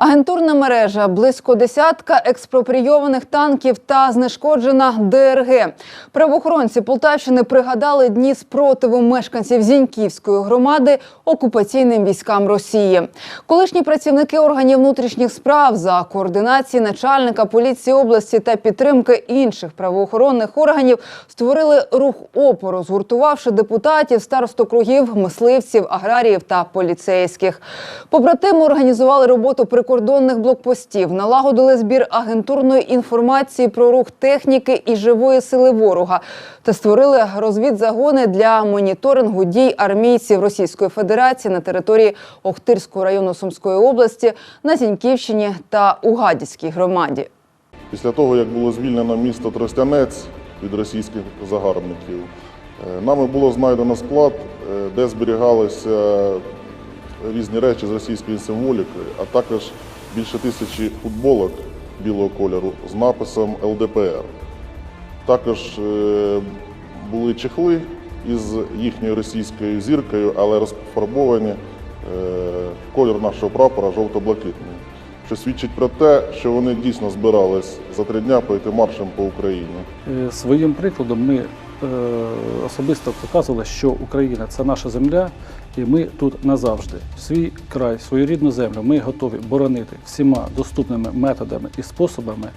Агентурна мережа, близько десятка експропрійованих танків та знешкоджена ДРГ. Правоохоронці Полтавщини пригадали дні спротиву мешканців Зіньківської громади окупаційним військам Росії. Колишні працівники органів внутрішніх справ за координації начальника поліції області та підтримки інших правоохоронних органів створили рух опору, згуртувавши депутатів, старостокругів, мисливців, аграріїв та поліцейських. Побратими організували роботу прикордонних блокпостів, налагодили збір агентурної інформації про рух техніки і живої сили ворога та створили розвідзагони для моніторингу дій армійців Російської Федерації на території Охтирського району Сумської області, на Зіньківщині та у Гадяцькій громаді. Після того, як було звільнено місто Тростянець від російських загарбників, е, нами було знайдено склад, е, де зберігалися різні речі з російської символіки, а також більше тисячі футболок білого кольору з написом ЛДПР. Також е, були чехли із їхньою російською зіркою, але розфарбовані е, в колір нашого прапора жовто-блакитний, що свідчить про те, що вони дійсно збирались за три дня пройти маршем по Україні. Е, Своїм прикладом ми особисто показувала, що Україна це наша земля, і ми тут назавжди. Свій край, свою рідну землю ми готові боронити всіма доступними методами і способами,